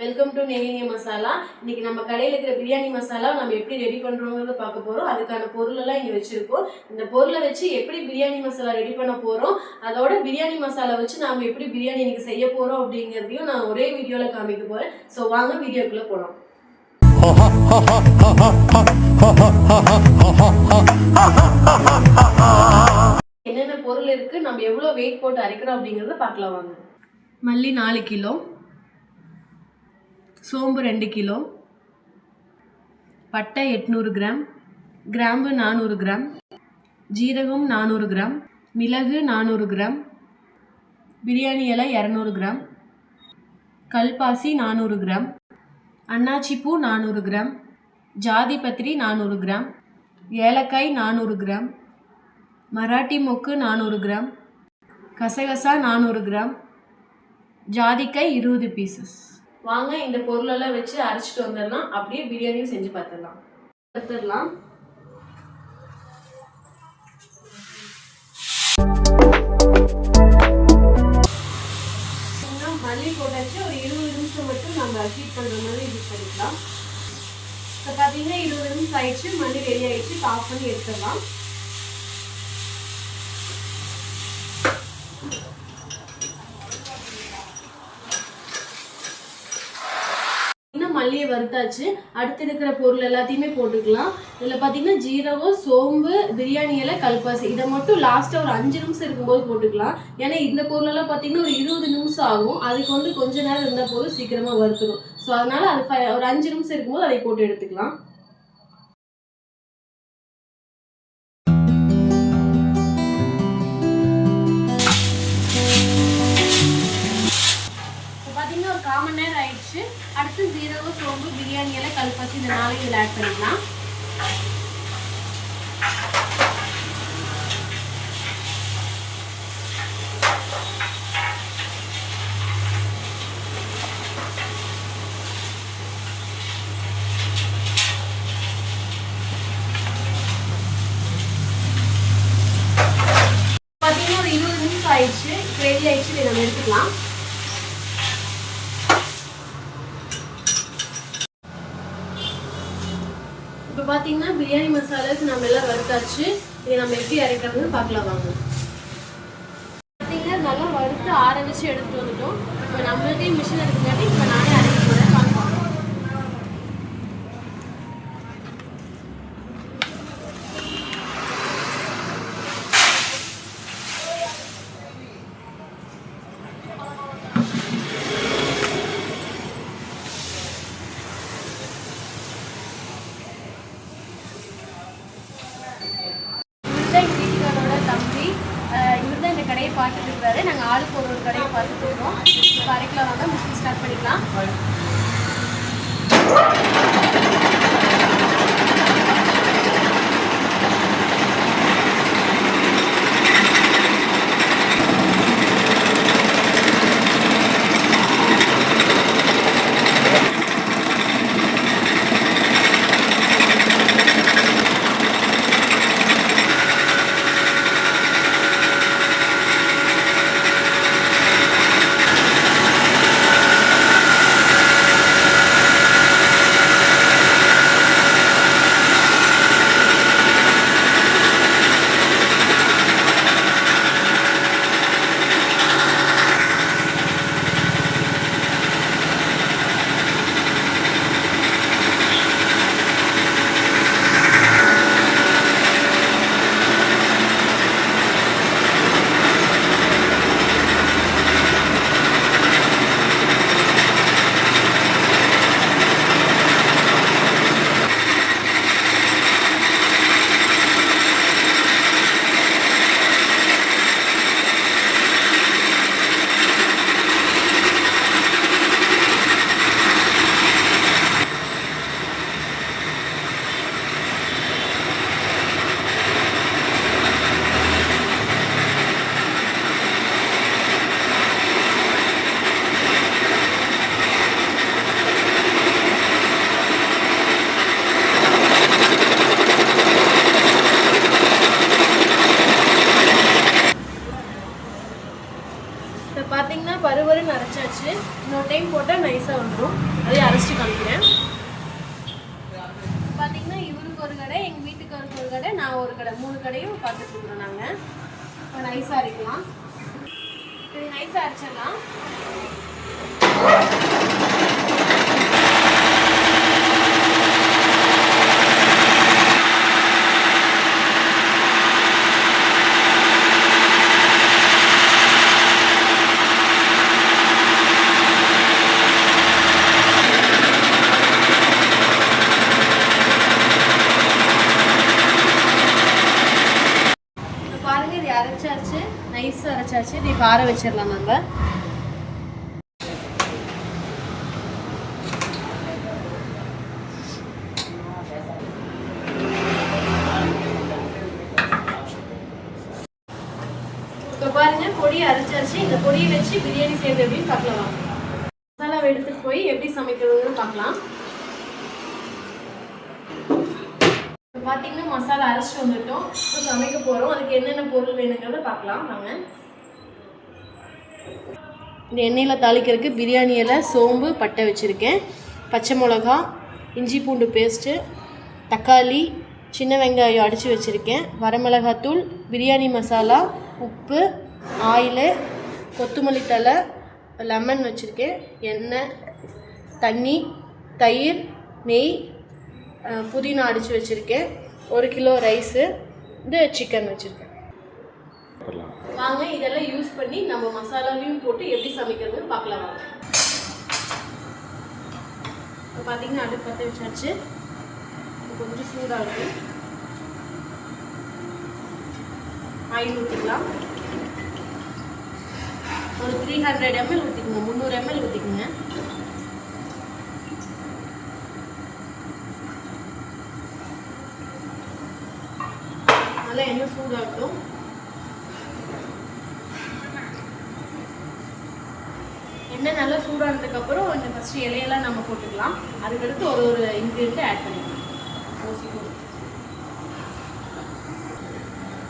Welcome to நெகினிய masala இன்னைக்கு நம்ம கடையில் இருக்கிற பிரியாணி மசாலா நம்ம எப்படி ரெடி பண்ணுறோங்கிறத பார்க்க போகிறோம் அதுக்கான பொருளெல்லாம் இங்கே வச்சுருக்கோம். இந்த பொருளை வச்சு எப்படி பிரியாணி மசாலா ரெடி பண்ண போகிறோம் அதோட பிரியாணி மசாலா வச்சு நாம் எப்படி பிரியாணி இன்னைக்கு செய்ய போகிறோம் அப்படிங்கிறதையும் நான் ஒரே வீடியோவில் காமிக்க போகிறேன் ஸோ வாங்க வீடியோக்குள்ளே போகலாம் என்னென்ன பொருள் இருக்குது நம்ம எவ்வளோ வெயிட் போட்டு அரைக்கிறோம் அப்படிங்கிறத பார்க்கலாம் வாங்க. மல்லி நாலு கிலோ. சோம்பு ரெண்டு கிலோ. பட்டை எட்நூறு கிராம். கிராம்பு நானூறு கிராம். ஜீரகம் நானூறு கிராம். மிளகு நானூறு கிராம். பிரியாணி இலை இரநூறு கிராம். கல்பாசி நானூறு கிராம். அன்னாச்சிப்பூ நானூறு கிராம். ஜாதி பத்திரி நானூறு கிராம். ஏலக்காய் நானூறு கிராம். மராட்டி மொக்கு நானூறு கிராம். கசகசா நானூறு கிராம். ஜாதிக்காய் இருபது பீசஸ் வாங்க இந்த பொருளெல்லாம் வச்சு அரைச்சிட்டு வந்துடலாம். அப்படியே பிரியாணியும் செஞ்சு பார்த்துடலாம். பார்த்துடலாம். மல்லி போட்டாச்சு. ஒரு இருபது நிமிஷம் மட்டும் நம்ம ஹீட் பண்ணுற மாதிரி யூஸ் பண்ணிக்கலாம். இப்போ பார்த்தீங்கன்னா இருபது நிமிஷம் ஆயிடுச்சு. மல்லி ரெடி ஆயிடுச்சு. டாப் ஆஃப் பண்ணி எடுத்துடலாம். இன்னும் மல்லியை வறுத்தாச்சு. அடுத்து இருக்கிற பொருள் எல்லாத்தையுமே போட்டுக்கலாம். இதில் பார்த்தீங்கன்னா ஜீரகம் சோம்பு பிரியாணி இலை கல்பாசி. இதை மட்டும் லாஸ்ட்டாக ஒரு அஞ்சு நிமிஷம் இருக்கும்போது போட்டுக்கலாம். ஏன்னா இந்த பொருளெல்லாம் பார்த்தீங்கன்னா ஒரு இருபது நிமிஷம் ஆகும். அதுக்கு வந்து கொஞ்ச நேரம் இருந்தால் போதும் சீக்கிரமாக வறுத்துடும் ஸோ அதனால அது ஒரு அஞ்சு நிமிஷம் இருக்கும்போது அதை போட்டு எடுத்துக்கலாம். அடுத்து சோம்பு பிரியாணி எல்லாம் கல்பாசி இந்த நாளை இதில் ஆட் பண்ணிக்கலாம். பார்த்தீங்கன்னா ஒரு இருபது நிமிஷம் ஆயிடுச்சு. இப்போ ரெடி ஆயிடுச்சு. இதை நம்ம எடுத்துக்கலாம். பார்த்தீங்கன்னா பிரியாணி மசாலாவுக்கு நம்ம எல்லாம் வறுத்தாச்சு. இதை நம்ம எப்படி அரைக்கிறதுன்னு பார்க்கலாம் வாங்க. பார்த்தீங்கன்னா நல்லா வறுத்து ஆரம்பித்து எடுத்துட்டு வந்துட்டோம். இப்போ நம்மளுக்கே மிஷின் இருக்குங்காட்டி இப்போ நானே வறுவருன்னு அரைச்சாச்சு இன்னொரு டைம் போட்டால் நைஸாக வந்துடும் அதே அரைச்சி காமிக்கிறேன். பார்த்தீங்கன்னா இவருக்கு ஒரு கடை எங்கள் வீட்டுக்காருக்கு ஒரு கடை நான் ஒரு கடை. மூணு கடையும் பார்த்துட்டு இருக்கிறோம் நாங்கள் இப்போ நைஸாக அரைக்கலாம். இது நைஸாக அரைச்சிடலாம். ஆற வச்சிடலாம் நம்ம. இப்போ பாருங்க பொடியை அரைச்சாச்சு. இந்த பொடியை வச்சு பிரியாணி செய்யறது எப்படின்னு பார்க்கலாம். மசாலாவை எடுத்துட்டு போய் எப்படி சமைக்கிறதுன்னு பார்க்கலாம். இப்போ பார்த்தீங்கன்னா மசாலா அரைச்சிட்டு வந்துட்டோம். இப்போ சமைக்க போகிறோம் அதுக்கு என்னென்ன பொருள் வேணுங்கிறத பார்க்கலாம். வாங்க. இந்த எண்ணெயில் தாளிக்கிறதுக்கு பிரியாணி இலை சோம்பு பட்டை வச்சுருக்கேன். பச்சை மிளகா இஞ்சி பூண்டு பேஸ்ட்டு தக்காளி சின்ன வெங்காயம் அடித்து வச்சுருக்கேன். வரமிளகாத்தூள் பிரியாணி மசாலா உப்பு ஆயிலு கொத்தமல்லி தழை லெமன் வச்சுருக்கேன். எண்ணெய் தண்ணி தயிர் நெய் புதினா அடித்து வச்சுருக்கேன். ஒரு கிலோ ரைஸு இந்த சிக்கன் வச்சுருக்கேன். வாங்க இதெல்லாம் யூஸ் பண்ணி நம்ம மசாலாவையும் போட்டு எப்படி சமைக்கிறதுன்னு பார்க்கலாம் வாங்க. இப்போ பார்த்தீங்கன்னா அடுப்பு பற்ற வச்சாச்சு. இப்போ கொஞ்சம் இருக்கு ஆயில் ஊற்றிக்கலாம் ஒரு த்ரீ ஹண்ட்ரட் எம்எல் ஊற்றிக்கோங்க முந்நூறு எம்எல் ஊற்றிக்கோங்க நல்லா எண்ணெய் சூடாகட்டும் எண்ணெய் நல்லா சூடானதுக்கப்புறம் இந்த ஃபஸ்ட்டு இலையெல்லாம் நம்ம போட்டுக்கலாம். அதுக்கடுத்து ஒரு ஒரு இன்க்ரீடியண்ட்டை ஆட் பண்ணிக்கலாம். ஊசி போட்டு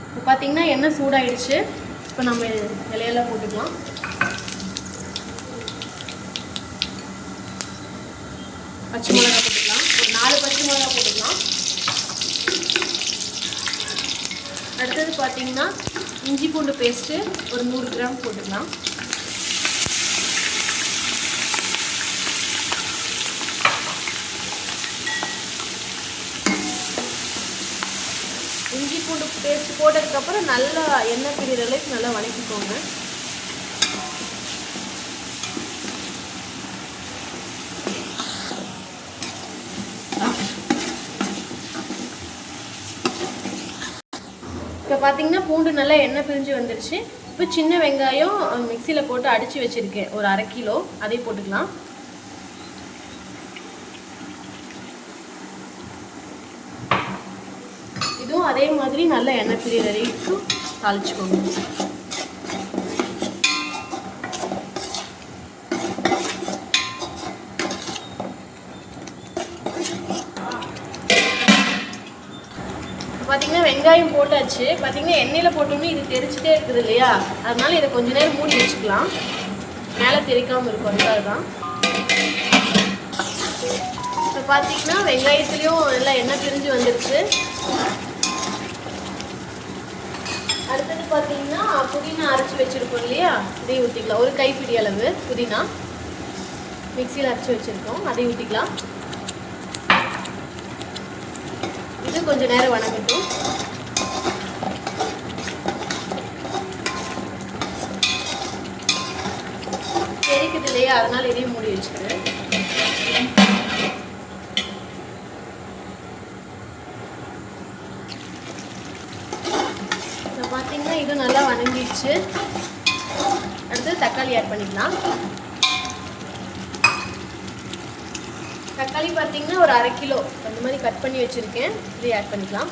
இப்போ பார்த்தீங்கன்னா எண்ணெய் சூடாயிடுச்சு. இப்போ நம்ம இலையெல்லாம் போட்டுக்கலாம். பச்சை மிளகா போட்டுக்கலாம். ஒரு நாலு பச்சை மிளகா போட்டுக்கலாம். அடுத்தது பார்த்தீங்கன்னா இஞ்சி பூண்டு பேஸ்ட்டு ஒரு நூறு கிராம் போட்டுக்கலாம் இஞ்சி பூண்டு பேஸ்ட் போட்டதுக்கப்புறம் நல்லா எண்ணெய் பிரிகிற அளவுக்கு நல்லா வணக்கிக்கோங்க. இப்போ பார்த்தீங்கன்னா பூண்டு நல்லா எண்ணெய் பிரிஞ்சு வந்துருச்சு. இப்போ சின்ன வெங்காயம் மிக்சியில் போட்டு அடித்து வச்சுருக்கேன். ஒரு அரை கிலோ. அதையும் போட்டுக்கலாம். இதுவும் அதே மாதிரி நல்ல எண்ணெய் பிரியிற வரைக்கும் தாளிச்சுக்கோங்க. இப்போ பார்த்தீங்கன்னா வெங்காயம் போட்டாச்சு. பார்த்தீங்கன்னா எண்ணெயில் போட்டோம்னா இது தெரிச்சுட்டே இருக்குது இல்லையா? அதனால இதை கொஞ்ச நேரம் மூடி வச்சுக்கலாம். மேலே தெரிக்காமல் இருக்கும் அதுக்காக தான் இப்போ பார்த்தீங்கன்னா வெங்காயத்துலேயும் நல்லா எண்ணெய் பிரிஞ்சு வந்துருச்சு அடுத்தது பார்த்தீங்கன்னா புதினா அரைச்சி வச்சுருக்கோம் இல்லையா? இதையும் ஊற்றிக்கலாம் ஒரு கைப்பிடி அளவு புதினா. மிக்சியில் அரைச்சி வச்சுருக்கோம். அதையும் ஊற்றிக்கலாம் இது கொஞ்சம் நேரம் வணங்கட்டும். தெரிக்குது இல்லையா? அதனால் இதையும் மூடி வச்சுக்கிறேன் இப்போ பார்த்தீங்கன்னா இது நல்லா வணங்கிடுச்சு அடுத்து தக்காளி ஆட் பண்ணிக்கலாம். தக்காளி பார்த்தீங்கன்னா ஒரு அரை கிலோ. அந்த மாதிரி கட் பண்ணி வச்சுருக்கேன். இதை ஆட் பண்ணிக்கலாம்.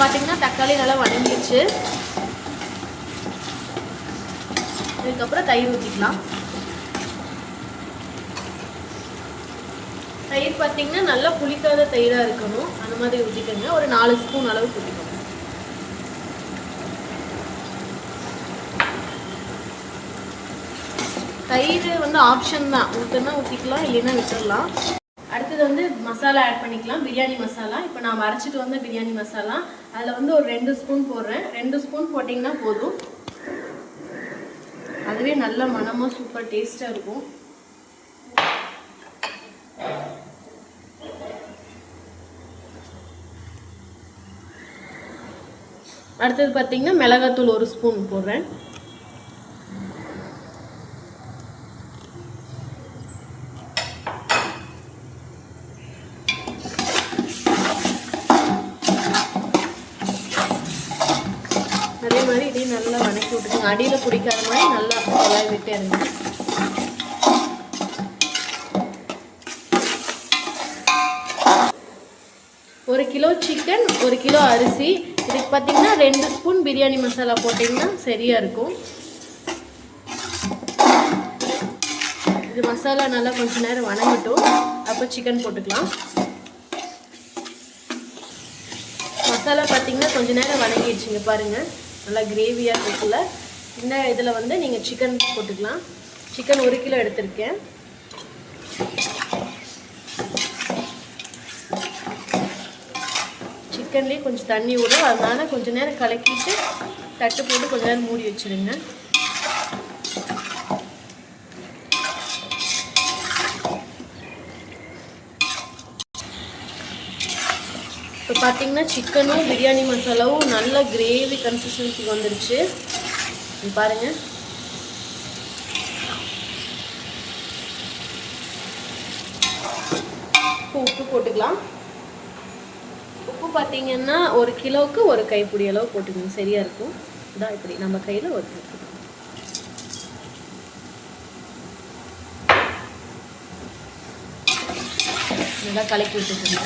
பார்த்தீங்கன்னா தக்காளி நல்லா வதங்கிடுச்சு. இதுக்கப்புறம் தயிர் ஊற்றிக்கலாம் தயிர் பார்த்தீங்கன்னா நல்லா புளிக்காத தயிராக இருக்கணும். அந்த மாதிரி ஊற்றிக்கோங்க ஒரு நாலு ஸ்பூன் அளவு ஊற்றிக்கோங்க தயிர் வந்து ஆப்ஷன் தான். ஊற்றுனா ஊற்றிக்கலாம் இல்லைன்னா விட்டுடலாம் அடுத்தது வந்து மசாலா ஆட் பண்ணிக்கலாம். பிரியாணி மசாலா. இப்போ நான் அரைச்சிட்டு வந்த பிரியாணி மசாலா. அதில் வந்து ஒரு ரெண்டு ஸ்பூன் போடுறேன். ரெண்டு ஸ்பூன் போட்டிங்கன்னா போதும். அதுவே நல்ல மணமாக சூப்பர் டேஸ்ட்டாக இருக்கும். அடுத்தது பார்த்தீங்கன்னா மிளகாத்தூள் ஒரு ஸ்பூன் போடுறேன். அதே மாதிரி இதையும் நல்லா வணக்கி விட்டுருங்க அடியில் பிடிக்காத மாதிரி நல்லா எல்லாம் விட்டு இருங்க. ஒரு கிலோ சிக்கன் ஒரு கிலோ அரிசி இதுக்கு பார்த்தீங்கன்னா ரெண்டு ஸ்பூன் பிரியாணி மசாலா போட்டிங்கன்னா சரியாக இருக்கும். இது மசாலா நல்லா கொஞ்ச நேரம் வணங்கட்டும். அப்போ சிக்கன் போட்டுக்கலாம். மசாலா பார்த்தீங்கன்னா கொஞ்ச நேரம் வணங்கிடுச்சுங்க பாருங்கள் நல்லா கிரேவியாக இருக்குல்ல. இந்த இதில் வந்து நீங்கள் சிக்கன் போட்டுக்கலாம். சிக்கன் ஒரு கிலோ எடுத்திருக்கேன். சிக்கன்லேயே கொஞ்சம் தண்ணி விடும் அதனால கொஞ்சம் நேரம் கலக்கிட்டு தட்டு போட்டு கொஞ்சம் நேரம் மூடி வச்சிடுங்க இப்போ பார்த்தீங்கன்னா சிக்கனும் பிரியாணி மசாலாவும் நல்ல கிரேவி கன்சிஸ்டன்சிக்கு வந்துருச்சு. பாருங்கள் பாருங்க. இப்போ உப்பு போட்டுக்கலாம். உப்பு பார்த்தீங்கன்னா ஒரு கிலோவுக்கு ஒரு கைப்பிடி அளவு போட்டுக்கணும் சரியா இருக்கும். இதான் இப்படி. நம்ம கையில் ஒரு கைப்பிடி. நல்லா கலக்கி விட்டுக்கோங்க.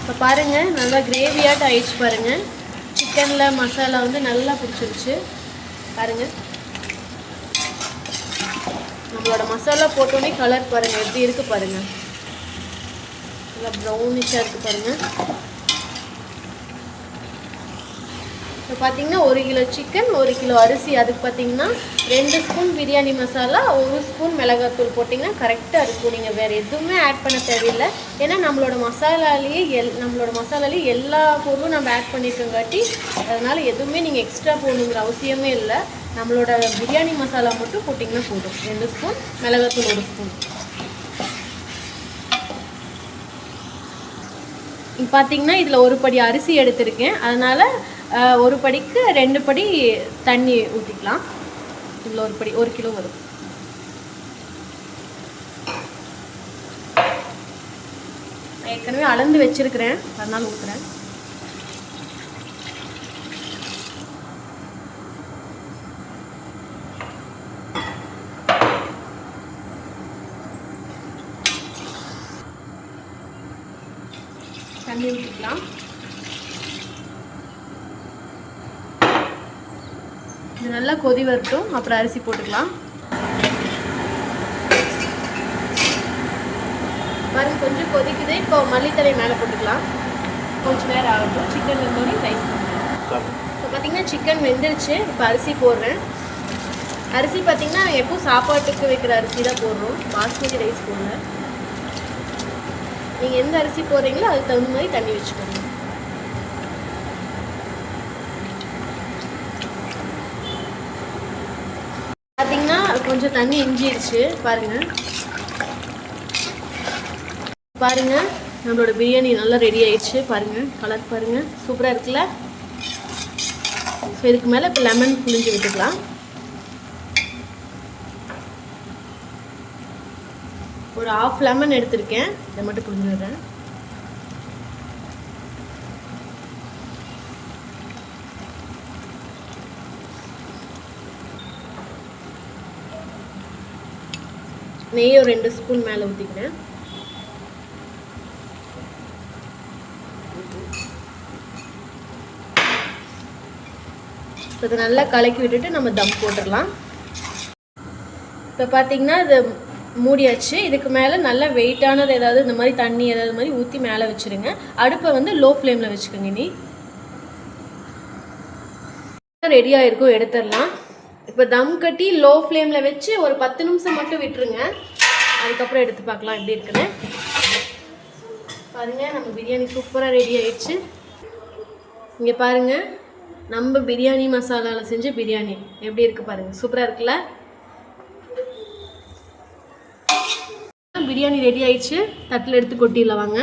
இப்போ பாருங்கள் நல்லா கிரேவியாட்டு ஆயிடுச்சு பாருங்கள் சிக்கனில் மசாலா வந்து நல்லா பிடிச்சிருச்சு. பாருங்கள் நம்மளோட மசாலா போட்டோன்னே கலர் பாருங்கள் எப்படி இருக்குது பாருங்கள் நல்லா ப்ரௌனிஷாக இருக்குது பாருங்கள் இப்போ பார்த்தீங்கன்னா ஒரு கிலோ சிக்கன் ஒரு கிலோ அரிசி. அதுக்கு பார்த்தீங்கன்னா ரெண்டு ஸ்பூன் பிரியாணி மசாலா ஒரு ஸ்பூன் மிளகாத்தூள் போட்டிங்கன்னா கரெக்டாக இருக்கும். நீங்கள் வேறு எதுவுமே ஆட் பண்ண தேவையில்லை. ஏன்னா நம்மளோட மசாலாலேயே எல் நம்மளோட மசாலாலேயே எல்லா பொருளும் நம்ம ஆட் பண்ணியிருக்கோங்காட்டி அதனால் எதுவுமே நீங்கள் எக்ஸ்ட்ரா போடணுங்கிற அவசியமே இல்லை. நம்மளோட பிரியாணி மசாலா மட்டும் போட்டிங்கன்னா போதும். ரெண்டு ஸ்பூன் மிளகாத்தூள் ஒரு ஸ்பூன். இப்போ பார்த்தீங்கன்னா இதில் ஒரு படி அரிசி எடுத்திருக்கேன். அதனால் அஹ், ஒரு படிக்கு ரெண்டு படி தண்ணி ஊற்றிக்கலாம் இதில் ஒரு படி ஒரு கிலோ வரும். ஏற்கனவே அளந்து வச்சிருக்கிறேன். அதனால் ஊற்றுறேன் தண்ணி ஊற்றிக்கலாம் இது நல்லா கொதி வரட்டும். அப்புறம் அரிசி போட்டுக்கலாம். பாருங்க கொஞ்சம் கொதிக்குது. இப்போ மல்லித்தலை மேலே போட்டுக்கலாம். கொஞ்ச நேரம் ஆகட்டும். சிக்கன் வெந்தோடனே ரைஸ் இப்போ பார்த்தீங்கன்னா சிக்கன் வெந்துருச்சு. இப்போ அரிசி போடுறேன். அரிசி பார்த்தீங்கன்னா எப்பவும் சாப்பாட்டுக்கு வைக்கிற அரிசி தான் போடுறோம். பாஸ்மதி ரைஸ் போடல நீங்கள் எந்த அரிசி போடுறீங்களோ அதுக்கு தகுந்த மாதிரி தண்ணி வச்சுக்கோங்க பார்த்தீங்கன்னா கொஞ்சம் தண்ணி இஞ்சிடுச்சு பாருங்க. பாருங்க நம்மளோட பிரியாணி நல்லா ரெடி ஆயிடுச்சு. பாருங்க கலர் பாருங்க. சூப்பராக இருக்குல்ல? ஸோ இதுக்கு மேலே இப்போ லெமன் புளிஞ்சு விட்டுக்கலாம். ஒரு ஆஃப் லெமன் எடுத்திருக்கேன். இதை மட்டும் புளிஞ்சு விடுறேன். நெய்யை ரெண்டு ஸ்பூன் மேலே ஊற்றிக்கிறேன் இப்போ இதை நல்லா கலக்கி விட்டுட்டு நம்ம தம் போட்டுடலாம். இப்போ பார்த்தீங்கன்னா இது மூடியாச்சு. இதுக்கு மேலே நல்லா வெயிட்டானது ஏதாவது இந்த மாதிரி தண்ணி ஏதாவது மாதிரி ஊற்றி மேலே வச்சுருங்க. அடுப்பை வந்து லோ ஃப்ளேமில் வச்சுக்கோங்க இனி. ரெடி ஆகிருக்கும் எடுத்துடலாம். இப்போ தம் கட்டி லோ ஃப்ளேமில் வச்சு ஒரு பத்து நிமிஷம் மட்டும் விட்டுருங்க. அதுக்கப்புறம் எடுத்து பார்க்கலாம் எப்படி இருக்குன்னு. பாருங்க நம்ம பிரியாணி சூப்பராக ரெடி ஆயிடுச்சு. இங்கே பாருங்க நம்ம பிரியாணி மசாலாவில் செஞ்ச பிரியாணி. எப்படி இருக்கு பாருங்க சூப்பராக இருக்குல்ல? பிரியாணி ரெடி ஆயிடுச்சு. தட்டில் எடுத்து கொட்டிடலாம் வாங்க.